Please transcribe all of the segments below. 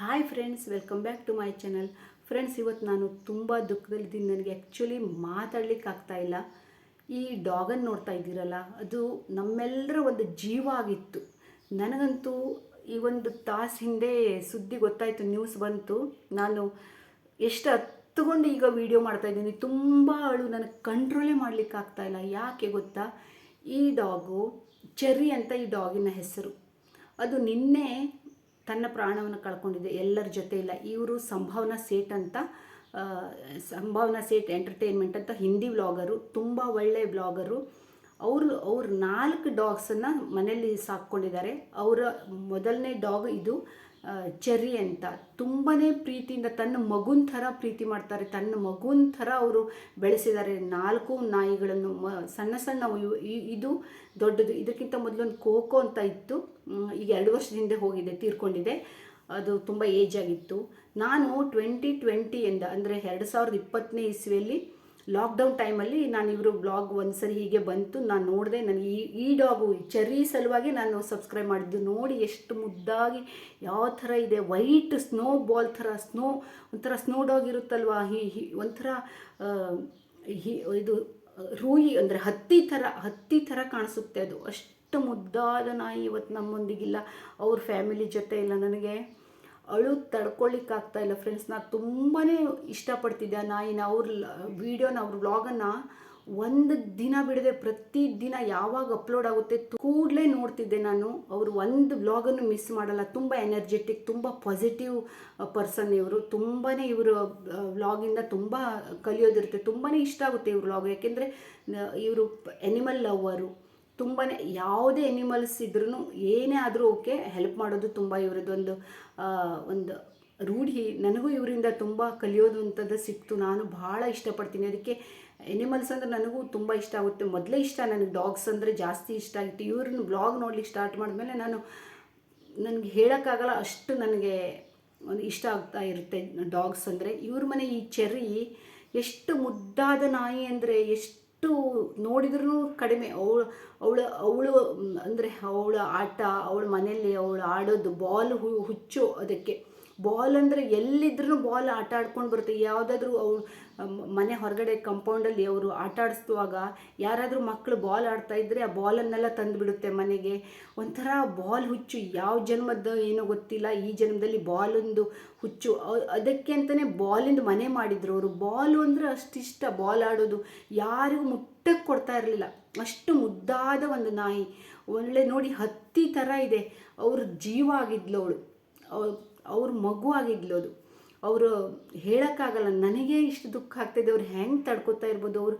Hi friends welcome back to my channel friends ಇವತ್ತು ನಾನು ತುಂಬ ದುಃಖದಲ್ಲಿದ್ದೀನಿ. ನನಗೆ ಆ್ಯಕ್ಚುಲಿ ಮಾತಾಡ್ಲಿಕ್ಕೆ ಆಗ್ತಾ ಇಲ್ಲ. ಈ ಡಾಗನ್ನು ನೋಡ್ತಾ ಇದ್ದೀರಲ್ಲ, ಅದು ನಮ್ಮೆಲ್ಲರ ಒಂದು ಜೀವ ಆಗಿತ್ತು. ನನಗಂತೂ ಈ ಒಂದು ತಾಸು ಹಿಂದೆ ಸುದ್ದಿ ಗೊತ್ತಾಯಿತು ನ್ಯೂಸ್ ಬಂತು. ನಾನು ಎಷ್ಟು ಹತ್ತುಕೊಂಡು ಈಗ ವಿಡಿಯೋ ಮಾಡ್ತಾ ಇದ್ದೀನಿ. ತುಂಬ ಅಳು, ನನಗೆ ಕಂಟ್ರೋಲೇ ಮಾಡಲಿಕ್ಕೆ ಆಗ್ತಾ ಇಲ್ಲ. ಯಾಕೆ ಗೊತ್ತಾ? ಈ ಡಾಗು ಚೆರ್ರಿ ಅಂತ ಈ ಡಾಗಿನ ಹೆಸರು. ಅದು ನಿನ್ನೆ ತನ್ನ ಪ್ರಾಣವನ್ನು ಕಳ್ಕೊಂಡಿದೆ, ಎಲ್ಲರ ಜೊತೆ ಇಲ್ಲ. ಇವರು ಸಂಭಾವನಾ ಸೇಟ್ ಅಂತ ಸಂಭಾವನಾ ಸೇಟ್ ಎಂಟರ್ಟೈನ್ಮೆಂಟ್ ಅಂತ ಹಿಂದಿ ವ್ಲಾಗರು ತುಂಬ ಒಳ್ಳೆಯ ವ್ಲಾಗರು ಅವರು, ಅವ್ರ ನಾಲ್ಕು ಡಾಗ್ಸನ್ನು ಮನೆಯಲ್ಲಿ ಸಾಕ್ಕೊಂಡಿದ್ದಾರೆ. ಅವರ ಮೊದಲನೇ ಡಾಗ್ ಇದು ಚೆರ್ರಿ ಅಂತ ತುಂಬಾ ಪ್ರೀತಿಯಿಂದ ತನ್ನ ಮಗುನ ಥರ ಪ್ರೀತಿ ಮಾಡ್ತಾರೆ. ತನ್ನ ಮಗುನ ಥರ ಅವರು ಬೆಳೆಸಿದ್ದಾರೆ. ನಾಲ್ಕು ನಾಯಿಗಳನ್ನು, ಮ, ಸಣ್ಣ ಸಣ್ಣ ಇದು ದೊಡ್ಡದು. ಇದಕ್ಕಿಂತ ಮೊದಲೊಂದು ಕೋಕೋ ಅಂತ ಇತ್ತು. ಈಗ ಎರಡು ವರ್ಷದ ಹಿಂದೆ ಹೋಗಿದೆ, ತೀರ್ಕೊಂಡಿದೆ. ಅದು ತುಂಬ ಏಜ್ ಆಗಿತ್ತು. ನಾನು ಟ್ವೆಂಟಿ ಟ್ವೆಂಟಿಯಿಂದ, ಅಂದರೆ ಎರಡು ಸಾವಿರದ ಇಪ್ಪತ್ತನೇ ಇಸ್ವಿಯಲ್ಲಿ ಲಾಕ್ಡೌನ್ ಟೈಮಲ್ಲಿ ನಾನು ಇವರು ಬ್ಲಾಗ್ ಒಂದ್ಸರಿ ಹೀಗೆ ಬಂತು, ನಾನು ನೋಡಿದೆ, ನನಗೆ ಈ ಈ ಡಾಗು ಚೆರ್ರಿ ಸಲುವಾಗಿ ನಾನು ಸಬ್ಸ್ಕ್ರೈಬ್ ಮಾಡಿದ್ದು ನೋಡಿ ಎಷ್ಟು ಮುದ್ದಾಗಿ ಯಾವ ಥರ ಇದೆ ವೈಟ್ ಸ್ನೋ ಬಾಲ್ ಥರ ಸ್ನೋ ಒಂಥರ ಸ್ನೋ ಡಾಗ್ ಇರುತ್ತಲ್ವಾ, ಹಿ ಹಿ, ಒಂಥರ ಹಿ, ಇದು, ರೂಯಿ ಅಂದರೆ ಹತ್ತಿ ಥರ ಹತ್ತಿ ಥರ ಕಾಣಿಸುತ್ತೆ ಅದು. ಅಷ್ಟು ಮುದ್ದಾದ ನಾಯಿ ಇವತ್ತು ನಮ್ಮೊಂದಿಗಿಲ್ಲ, ಅವ್ರ ಫ್ಯಾಮಿಲಿ ಜೊತೆ ಇಲ್ಲ ನನಗೆ. ಅಳು ತಡ್ಕೊಳ್ಳಿಕ್ಕಾಗ್ತಾ ಇಲ್ಲ ಫ್ರೆಂಡ್ಸ್ ನಾನು ತುಂಬಾ ಇಷ್ಟಪಡ್ತಿದ್ದೆ ಆ ನಾಯಿನ. ಅವ್ರ ವೀಡಿಯೋನ ಅವ್ರ ವ್ಲಾಗನ್ನು ಒಂದು ದಿನ ಬಿಡದೆ. ಪ್ರತಿ ದಿನ ಯಾವಾಗ ಅಪ್ಲೋಡ್ ಆಗುತ್ತೆ ಕೂಡಲೇ ನೋಡ್ತಿದ್ದೆ ನಾನು. ಅವರು ಒಂದು ವ್ಲಾಗನ್ನು ಮಿಸ್ ಮಾಡಲ್ಲ. ತುಂಬ ಎನರ್ಜೆಟಿಕ್ ತುಂಬ ಪಾಸಿಟಿವ್ ಪರ್ಸನ್ ಇವರು. ತುಂಬಾ ಇವರು ವ್ಲಾಗಿಂದ ತುಂಬ ಕಲಿಯೋದಿರುತ್ತೆ. ತುಂಬಾ ಇಷ್ಟ ಆಗುತ್ತೆ ಇವ್ರ ವ್ಲಾಗ್ ಯಾಕೆಂದರೆ ಇವರು ಎನಿಮಲ್ ಲವ್ವರು ತುಂಬಾ ಯಾವುದೇ ಎನಿಮಲ್ಸ್ ಇದ್ರೂ ಏನೇ ಆದರೂ ಓಕೆ ಹೆಲ್ಪ್ ಮಾಡೋದು ತುಂಬ ಇವರದ್ದೊಂದು ಒಂದು ರೂಢಿ. ನನಗೂ ಇವರಿಂದ ತುಂಬ ಕಲಿಯೋದು ಅಂಥದ್ದು ಸಿಕ್ತು. ನಾನು ಭಾಳ ಇಷ್ಟಪಡ್ತೀನಿ. ಅದಕ್ಕೆ ಎನಿಮಲ್ಸ್ ಅಂದರೆ ನನಗೂ ತುಂಬ ಇಷ್ಟ ಆಗುತ್ತೆ. ಮೊದಲೇ ಇಷ್ಟ ನನಗೆ ಡಾಗ್ಸ್ ಅಂದರೆ ಜಾಸ್ತಿ ಇಷ್ಟ ಆಗಿತ್ತು ಇವ್ರನ್ನ ಬ್ಲಾಗ್ ನೋಡ್ಲಿಕ್ಕೆ ಸ್ಟಾರ್ಟ್ ಮಾಡಿದ್ಮೇಲೆ ನಾನು ನನಗೆ ಹೇಳೋಕ್ಕಾಗಲ್ಲ ಅಷ್ಟು ನನಗೆ ಒಂದು ಇಷ್ಟ ಆಗ್ತಾ ಇರುತ್ತೆ ಡಾಗ್ಸ್ ಅಂದರೆ. ಇವ್ರ ಮನೆ ಈ ಚೆರ್ರಿ ಎಷ್ಟು ಮುದ್ದಾದ ನಾಯಿ ಅಂದರೆ ಎಷ್ಟು ನೋಡಿದ್ರೂ ಕಡಿಮೆ. ಅವಳು ಅವಳು ಅವಳು, ಅಂದರೆ ಅವಳ ಆಟ, ಅವಳ ಮನೆಯಲ್ಲಿ ಅವಳು ಆಡೋದು ಬಾಲ್ ಹುಚ್ಚು ಅದಕ್ಕೆ. ಬಾಲ್ ಅಂದರೆ ಎಲ್ಲಿದ್ರೂ ಬಾಲ್ ಆಟ ಆಡ್ಕೊಂಡು ಬರುತ್ತೆ. ಯಾವುದಾದ್ರೂ ಅವ್ರು ಮನೆ ಹೊರಗಡೆ ಕಂಪೌಂಡಲ್ಲಿ ಅವರು ಆಟ ಆಡಿಸುವಾಗ ಯಾರಾದರೂ ಮಕ್ಕಳು ಬಾಲ್ ಆಡ್ತಾ ಇದ್ದರೆ ಆ ಬಾಲನ್ನೆಲ್ಲ ತಂದುಬಿಡುತ್ತೆ ಮನೆಗೆ. ಒಂಥರ ಬಾಲ್ ಹುಚ್ಚು. ಯಾವ ಜನ್ಮದ ಏನೋ ಗೊತ್ತಿಲ್ಲ. ಈ ಜನ್ಮದಲ್ಲಿ ಬಾಲೊಂದು ಹುಚ್ಚು. ಅದಕ್ಕೆ ಅಂತಲೇ ಬಾಲಿಂದ ಮನೆ ಮಾಡಿದರು ಅವರು. ಬಾಲು ಅಂದರೆ ಅಷ್ಟಿಷ್ಟ. ಬಾಲ್ ಆಡೋದು ಯಾರಿಗೂ ಮುಟ್ಟಕ್ಕೆ ಕೊಡ್ತಾ ಇರಲಿಲ್ಲ. ಅಷ್ಟು ಮುದ್ದಾದ ಒಂದು ನಾಯಿ. ಒಳ್ಳೆ ನೋಡಿ ಹತ್ತಿ ಥರ ಇದೆ. ಅವ್ರ ಜೀವ ಆಗಿದ್ಲು ಅವಳು. ಅವ್ರ ಮಗು ಆಗಿದ್ಲು ಅದು. ಅವರು ಹೇಳೋಕ್ಕಾಗಲ್ಲ, ನನಗೆ ಇಷ್ಟು ದುಃಖ ಆಗ್ತಿದೆ ಅವ್ರು ಹೆಂಗೆ ತಡ್ಕೊತಾ ಇರ್ಬೋದು, ಅವ್ರು,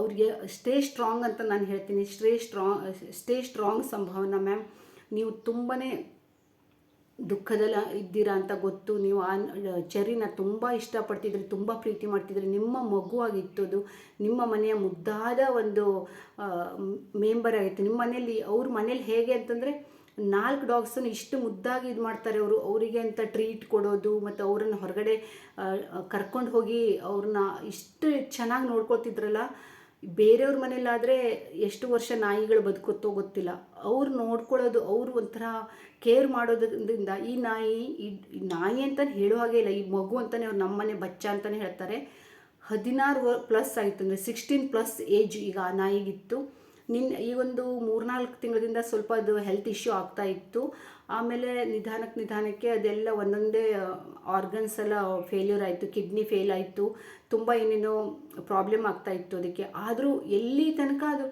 ಅವ್ರಿಗೆ ಸ್ಟೇ ಸ್ಟ್ರಾಂಗ್ ಅಂತ ನಾನು ಹೇಳ್ತೀನಿ. Stay strong stay strong Sambhavana ma'am ನೀವು ತುಂಬಾ ದುಃಖದಲ್ಲಿ ಇದ್ದೀರಾ ಅಂತ ಗೊತ್ತು. ನೀವು ಆ ಚರಿನ ತುಂಬ ಇಷ್ಟಪಡ್ತಿದ್ರಿ, ತುಂಬ ಪ್ರೀತಿ ಮಾಡ್ತಿದ್ರಿ. ನಿಮ್ಮ ಮಗು ಆಗಿತ್ತು ಅದು ನಿಮ್ಮ ಮನೆಯ ಮುದ್ದಾದ ಒಂದು ಮೆಂಬರ್ ಆಗಿತ್ತು. ನಿಮ್ಮ ಮನೆಯಲ್ಲಿ ಅವ್ರ ಮನೇಲಿ ಹೇಗೆ ಅಂತಂದರೆ ನಾಲ್ಕು ಡಾಗ್ಸನ್ನು ಇಷ್ಟು ಮುದ್ದಾಗಿ ಇದು ಮಾಡ್ತಾರೆ ಅವರು. ಅವರಿಗೆ ಅಂತ ಟ್ರೀಟ್ ಕೊಡೋದು, ಮತ್ತು ಅವರನ್ನು ಹೊರಗಡೆ ಕರ್ಕೊಂಡು ಹೋಗಿ ಅವ್ರನ್ನ ಇಷ್ಟು ಚೆನ್ನಾಗಿ ನೋಡ್ಕೊತಿದ್ರಲ್ಲ ಬೇರೆಯವ್ರ ಮನೇಲಾದರೆ ಎಷ್ಟು ವರ್ಷ ನಾಯಿಗಳು ಬದುಕುತ್ತೋ ಗೊತ್ತಿಲ್ಲ. ಅವ್ರು ನೋಡ್ಕೊಳ್ಳೋದು, ಅವರು ಒಂಥರ ಕೇರ್ ಮಾಡೋದ್ರಿಂದ ಈ ನಾಯಿ ಈ ನಾಯಿ ಅಂತ ಹೇಳೋ ಹಾಗೆ ಇಲ್ಲ, ಈ ಮಗು ಅಂತಲೇ ಅವ್ರು ನಮ್ಮನೆ ಬಚ್ಚ ಅಂತಲೇ ಹೇಳ್ತಾರೆ. ಹದಿನಾರು ಪ್ಲಸ್ ಆಯಿತು, ಅಂದರೆ ಸಿಕ್ಸ್ಟೀನ್ ಪ್ಲಸ್ ಏಜ್ ಈಗ ಆ ನಾಯಿಗಿತ್ತು. ನಿನ್ನ ಈ ಒಂದು ಮೂರ್ನಾಲ್ಕು ತಿಂಗಳಿಂದ ಸ್ವಲ್ಪ ಅದು ಹೆಲ್ತ್ ಇಶ್ಯೂ ಆಗ್ತಾ ಇತ್ತು. ಆಮೇಲೆ ನಿಧಾನಕ್ಕೆ ನಿಧಾನಕ್ಕೆ ಅದೆಲ್ಲ ಒಂದೊಂದೇ ಆರ್ಗನ್ಸ್ ಎಲ್ಲ ಫೇಲ್ಯೂರ್ ಆಯಿತು ಕಿಡ್ನಿ ಫೇಲ್ ಆಯಿತು. ತುಂಬ ಏನೇನೋ ಪ್ರಾಬ್ಲಮ್ ಆಗ್ತಾ ಇತ್ತು ಅದಕ್ಕೆ. ಆದರೂ ಎಲ್ಲಿ ತನಕ ಅದು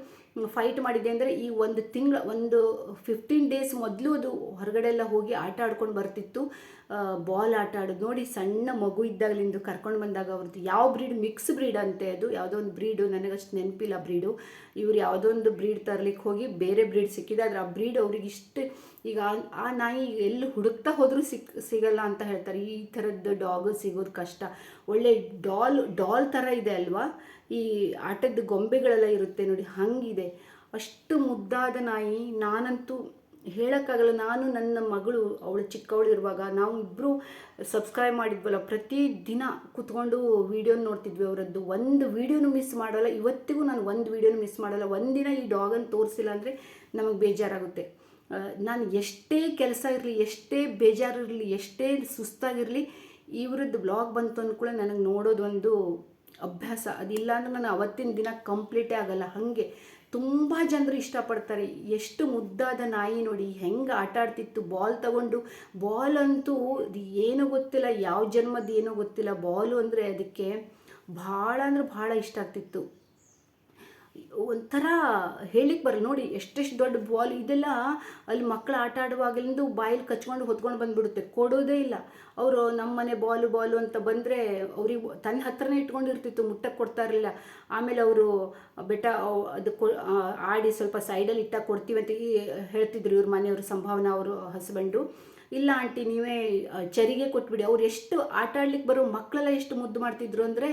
ಫೈಟ್ ಮಾಡಿದೆ ಅಂದರೆ ಈ ಒಂದು ತಿಂಗಳ, ಒಂದು ಫಿಫ್ಟೀನ್ ಡೇಸ್ ಮೊದಲು ಅದು ಹೊರಗಡೆ ಎಲ್ಲ ಹೋಗಿ ಆಟ ಆಡ್ಕೊಂಡು ಬರ್ತಿತ್ತು. ಬಾಲ್ ಆಟ ಆಡೋದು ನೋಡಿ ಸಣ್ಣ ಮಗು ಇದ್ದಾಗಲಿಂದ ಕರ್ಕೊಂಡು ಬಂದಾಗ ಅವ್ರದ್ದು ಯಾವ ಬ್ರೀಡ್ ಮಿಕ್ಸ್ ಬ್ರೀಡ್ ಅಂತೆ ಅದು. ಯಾವುದೋ ಒಂದು ಬ್ರೀಡು ನನಗಷ್ಟು ನೆನಪಿಲ್ಲ ಬ್ರೀಡು ಇವ್ರು ಯಾವುದೋ ಒಂದು ಬ್ರೀಡ್ ತರ್ಲಿಕ್ಕೆ ಹೋಗಿ ಬೇರೆ ಬ್ರೀಡ್ ಸಿಕ್ಕಿದೆ. ಆದರೆ ಆ ಬ್ರೀಡ್ ಅವ್ರಿಗೆ ಇಷ್ಟು ಈಗ ಆ- ನಾಯಿ ಎಲ್ಲಿ ಹುಡುಕ್ತಾ ಹೋದರೂ ಸಿಕ್, ಸಿಗಲ್ಲ ಅಂತ ಹೇಳ್ತಾರೆ. ಈ ಥರದ್ದು ಡಾಗು ಸಿಗೋದು ಕಷ್ಟ. ಒಳ್ಳೆ ಡಾಲ್ ಡಾಲ್ ಥರ ಇದೆ ಅಲ್ವಾ? ಈ ಆಟದ ಗೊಂಬೆಗಳೆಲ್ಲ ಇರುತ್ತೆ ನೋಡಿ, ಹಂಗಿದೆ. ಅಷ್ಟು ಮುದ್ದಾದ ನಾಯಿ, ನಾನಂತೂ ಹೇಳೋಕ್ಕಾಗಲ್ಲ. ನಾನು ನನ್ನ ಮಗಳು, ಅವಳು ಚಿಕ್ಕವಳು ಇರುವಾಗ ನಾವು ಇಬ್ಬರು ಸಬ್ಸ್ಕ್ರೈಬ್ ಮಾಡಿದ್ವಲ್ಲ, ಪ್ರತಿ ದಿನ ಕೂತ್ಕೊಂಡು ವೀಡಿಯೋ ನೋಡ್ತಿದ್ವಿ ಅವರದ್ದು. ಒಂದು ವೀಡಿಯೋನು ಮಿಸ್ ಮಾಡೋಲ್ಲ. ಇವತ್ತಿಗೂ ನಾನು ಒಂದು ವೀಡಿಯೋನು ಮಿಸ್ ಮಾಡೋಲ್ಲ. ಒಂದಿನ ಈ ಡಾಗನ್ನು ತೋರಿಸಿಲ್ಲ ಅಂದರೆ ನಮಗೆ ಬೇಜಾರಾಗುತ್ತೆ. ನಾನು ಎಷ್ಟೇ ಕೆಲಸ ಇರಲಿ, ಎಷ್ಟೇ ಬೇಜಾರಿರಲಿ, ಎಷ್ಟೇ ಸುಸ್ತಾಗಿರಲಿ, ಇವ್ರದ್ದು ಬ್ಲಾಗ್ ಬಂತು ಕೂಡ ನನಗೆ ನೋಡೋದು ಒಂದು ಅಭ್ಯಾಸ. ಅದಿಲ್ಲ ಅಂದ್ರೆ ನಾನು ಅವತ್ತಿನ ದಿನ ಕಂಪ್ಲೀಟೇ ಆಗಲ್ಲ. ಹಾಗೆ ತುಂಬ ಜನರು ಇಷ್ಟಪಡ್ತಾರೆ. ಎಷ್ಟು ಮುದ್ದಾದ ನಾಯಿ ನೋಡಿ, ಹೆಂಗೆ ಆಟ ಆಡ್ತಿತ್ತು ಬಾಲ್ ತಗೊಂಡು. ಬಾಲ್ ಅಂತೂ ಏನೂ ಗೊತ್ತಿಲ್ಲ, ಯಾವ ಜನ್ಮದ ಏನೋ ಗೊತ್ತಿಲ್ಲ. ಬಾಲು ಅಂದರೆ ಅದಕ್ಕೆ ಭಾಳ ಅಂದ್ರೆ ಭಾಳ ಇಷ್ಟ ಆಗ್ತಿತ್ತು. ಒಂಥರ ಹೇಳಿಕ್ಕೆ ಬರಲ್ಲ ನೋಡಿ, ಎಷ್ಟೆಷ್ಟು ದೊಡ್ಡ ಬಾಲ್ ಇದೆಲ್ಲ ಅಲ್ಲಿ ಮಕ್ಕಳು ಆಟ ಆಡುವಾಗಲಿಂದ ಬಾಯಲ್ಲಿ ಕಚ್ಕೊಂಡು ಹೊತ್ಕೊಂಡು ಬಂದ್ಬಿಡುತ್ತೆ. ಕೊಡೋದೇ ಇಲ್ಲ. ಅವರು ನಮ್ಮ ಮನೆ ಬಾಲು ಬಾಲು ಅಂತ ಬಂದರೆ ಅವ್ರಿಗೆ ತನ್ನ ಹತ್ರನೇ ಇಟ್ಕೊಂಡಿರ್ತಿತ್ತು ಮುಟ್ಟಕ್ಕೆ ಕೊಡ್ತಾ ಇರಲಿಲ್ಲ. ಆಮೇಲೆ ಅವರು ಬೆಟ್ಟ, ಅದು ಆಡಿ ಸ್ವಲ್ಪ ಸೈಡಲ್ಲಿ ಇಟ್ಟಾಗ ಕೊಡ್ತೀವಿ ಅಂತ ಹೇಳ್ತಿದ್ರು ಇವ್ರ ಮನೆಯವರು, ಸಂಭಾವನಾ ಅವರು, ಹಸ್ಬೆಂಡು. ಇಲ್ಲ ಆಂಟಿ, ನೀವೇ ಚರಿಗೆ ಕೊಟ್ಬಿಡಿ. ಅವ್ರು ಎಷ್ಟು ಆಟ ಆಡ್ಲಿಕ್ಕೆ ಬರೋ ಮಕ್ಕಳೆಲ್ಲ ಎಷ್ಟು ಮುದ್ದು ಮಾಡ್ತಿದ್ರು ಅಂದರೆ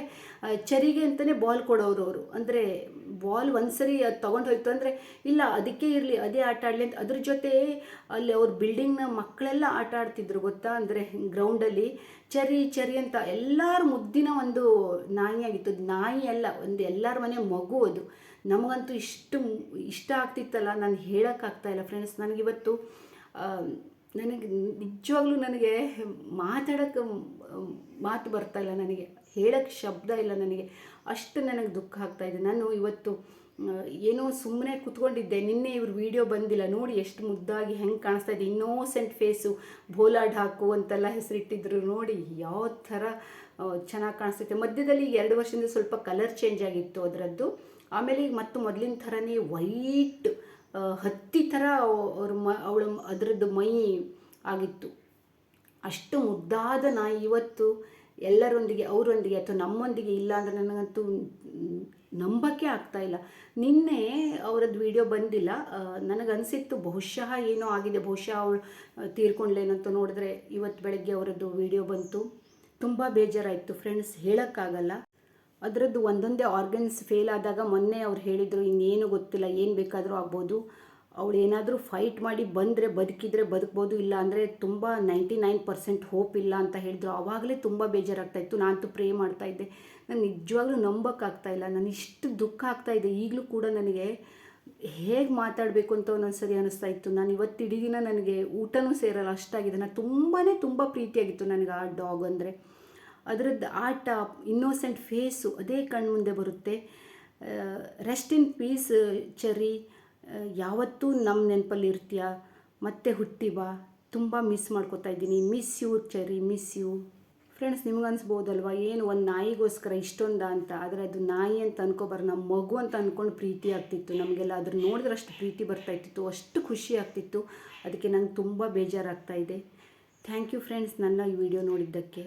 ಚರಿಗೆ ಅಂತಲೇ ಬಾಲ್ ಕೊಡೋರು ಅವರು. ಅಂದರೆ ಬಾಲ್ ಒಂದ್ಸರಿ ಅದು ತೊಗೊಂಡು ಹೋಯ್ತು ಅಂದರೆ, ಇಲ್ಲ, ಅದಕ್ಕೆ ಇರಲಿ, ಅದೇ ಆಟ ಆಡಲಿ ಅಂತ. ಅದ್ರ ಜೊತೆ ಅಲ್ಲಿ ಅವ್ರ ಬಿಲ್ಡಿಂಗ್ನ ಮಕ್ಕಳೆಲ್ಲ ಆಟ ಆಡ್ತಿದ್ರು ಗೊತ್ತಾ? ಅಂದರೆ ಗ್ರೌಂಡಲ್ಲಿ ಚರಿ ಚರಿ ಅಂತ ಎಲ್ಲರ ಮುದ್ದಿನ ಒಂದು ನಾಯಿಯಾಗಿತ್ತು ಅದು ನಾಯಿ ಅಲ್ಲ, ಒಂದು ಎಲ್ಲರ ಮನೆ ಮಗು ಅದು. ನಮಗಂತೂ ಇಷ್ಟು, ಇಷ್ಟ ಆಗ್ತಿತ್ತಲ್ಲ. ನಾನು ಹೇಳೋಕ್ಕಾಗ್ತಾ ಇಲ್ಲ ಫ್ರೆಂಡ್ಸ್ ನನಗಿವತ್ತು ನನಗೆ ನಿಜವಾಗ್ಲೂ ನನಗೆ ಮಾತಾಡೋಕ್ಕೆ ಮಾತು ಬರ್ತಾ ಇಲ್ಲ ನನಗೆ ಹೇಳೋಕ್ಕೆ ಶಬ್ದ ಇಲ್ಲ ನನಗೆ. ಅಷ್ಟು ನನಗೆ ದುಃಖ ಆಗ್ತಾ ಇದೆ. ನಾನು ಇವತ್ತು ಏನೋ ಸುಮ್ಮನೆ ಕುತ್ಕೊಂಡಿದ್ದೆ. ನಿನ್ನೆ ಇವ್ರ ವಿಡಿಯೋ ಬಂದಿಲ್ಲ. ನೋಡಿ ಎಷ್ಟು ಮುದ್ದಾಗಿ ಹೆಂಗೆ ಕಾಣಿಸ್ತಾ ಇದೆ. ಇನ್ನೋಸೆಂಟ್ ಫೇಸು ಭೋಲಾ ಢಾಕು ಅಂತೆಲ್ಲ ಹೆಸರಿಟ್ಟಿದ್ರು. ನೋಡಿ ಯಾವ ಥರ ಚೆನ್ನಾಗಿ ಕಾಣಿಸ್ತೈತೆ ಮಧ್ಯದಲ್ಲಿ ಎರಡು ವರ್ಷದಿಂದ ಸ್ವಲ್ಪ ಕಲರ್ ಚೇಂಜ್ ಆಗಿತ್ತು ಅದರದ್ದು. ಆಮೇಲೆ ಈಗ ಮತ್ತು ಮೊದಲಿನ ಥರನೇ ವೈಟ್ ಹತ್ತಿ ಥರ ಅವ್ರ ಮ ಅವಳ ಅದರದ್ದು ಮೈ ಆಗಿತ್ತು. ಅಷ್ಟು ಮುದ್ದಾದ ನಾಯಿ ಇವತ್ತು ಎಲ್ಲರೊಂದಿಗೆ, ಅವರೊಂದಿಗೆ ಅಥವಾ ನಮ್ಮೊಂದಿಗೆ ಇಲ್ಲ ಅಂದರೆ ನನಗಂತೂ ನಂಬಕ್ಕೆ ಆಗ್ತಾ ಇಲ್ಲ. ನಿನ್ನೆ ಅವರದ್ದು ವಿಡಿಯೋ ಬಂದಿಲ್ಲ. ನನಗನ್ಸಿತ್ತು ಬಹುಶಃ ಏನೋ ಆಗಿದೆ, ಬಹುಶಃ ಅವಳು ತೀರ್ಕೊಂಡ್ಲೇನಂತ ನೋಡಿದ್ರೆ ಇವತ್ತು ಬೆಳಗ್ಗೆ ಅವರದ್ದು ವಿಡಿಯೋ ಬಂತು. ತುಂಬ ಬೇಜಾರಾಯಿತು. ಫ್ರೆಂಡ್ಸ್ ಹೇಳೋಕ್ಕಾಗಲ್ಲ. ಅದರದ್ದು ಒಂದೊಂದೇ ಆರ್ಗನ್ಸ್ ಫೇಲ್ ಆದಾಗ ಮೊನ್ನೆ ಅವ್ರು ಹೇಳಿದರು, ಇನ್ನೇನು ಗೊತ್ತಿಲ್ಲ, ಏನು ಬೇಕಾದರೂ ಆಗ್ಬೋದು. ಅವಳು ಏನಾದರೂ ಫೈಟ್ ಮಾಡಿ ಬಂದರೆ ಬದುಕಿದ್ರೆ ಬದುಕ್ಬೋದು, ಇಲ್ಲ ಅಂದರೆ ತುಂಬ ನೈಂಟಿ ನೈನ್ ಪರ್ಸೆಂಟ್ ಹೋಪ್ ಇಲ್ಲ ಅಂತ ಹೇಳಿದ್ರು. ಆವಾಗಲೇ ತುಂಬ ಬೇಜಾರಾಗ್ತಾ ಇತ್ತು. ನಾನಂತೂ ಪ್ರೇ ಮಾಡ್ತಾ ಇದ್ದೆ. ನಾನು ನಿಜವಾಗ್ಲೂ ನಂಬೋಕ್ಕಾಗ್ತಾ ಇಲ್ಲ. ನಾನು ಇಷ್ಟು ದುಃಖ ಇದೆ. ಈಗಲೂ ಕೂಡ ನನಗೆ ಹೇಗೆ ಮಾತಾಡಬೇಕು ಅಂತ ಒಂದೊಂದ್ಸರಿ ಅನಿಸ್ತಾ ಇತ್ತು. ನಾನು ಇವತ್ತು ಇಡೀ ದಿನ ನನಗೆ ಊಟನೂ ಸೇರಲ್ಲ, ಅಷ್ಟಾಗಿದೆ. ನಾನು ತುಂಬಾ ತುಂಬ ಪ್ರೀತಿಯಾಗಿತ್ತು ನನಗೆ ಆ ಡಾಗ್ ಅಂದರೆ. ಅದರದ್ದು ಆಟ ಇನ್ನೋಸೆಂಟ್ ಫೇಸು ಅದೇ ಕಣ್ಣು ಮುಂದೆ ಬರುತ್ತೆ ರೆಸ್ಟ್ ಇನ್ ಪೀಸ್ ಚರಿ. ಯಾವತ್ತೂ ನಮ್ಮ ನೆನಪಲ್ಲಿ ಇರ್ತೀಯ? ಮತ್ತೆ ಹುಟ್ಟಿ ಬಾ. ತುಂಬ ಮಿಸ್ ಮಾಡ್ಕೋತಾ ಇದ್ದೀನಿ. Miss you ಚರಿ miss you friends ನಿಮ್ಗೆ ಅನ್ಸ್ಬೋದಲ್ವಾ? ಏನು ಒಂದು ನಾಯಿಗೋಸ್ಕರ ಇಷ್ಟೊಂದ ಅಂತ? ಆದರೆ ಅದು ನಾಯಿ ಅಂತ ಅನ್ಕೋಬಾರ ನಮ್ಮ ಮಗು ಅಂತ ಅಂದ್ಕೊಂಡು ಪ್ರೀತಿ ಆಗ್ತಿತ್ತು. ನಮಗೆಲ್ಲ ಅದ್ರ ನೋಡಿದ್ರೆ ಅಷ್ಟು ಪ್ರೀತಿ ಬರ್ತಾ ಇತ್ತು ಅಷ್ಟು ಖುಷಿ ಆಗ್ತಿತ್ತು. ಅದಕ್ಕೆ ನಂಗೆ ತುಂಬ ಬೇಜಾರಾಗ್ತಾ ಇದೆ. ಥ್ಯಾಂಕ್ ಯು ಫ್ರೆಂಡ್ಸ್ ನನ್ನ ಈ ವಿಡಿಯೋ ನೋಡಿದ್ದಕ್ಕೆ.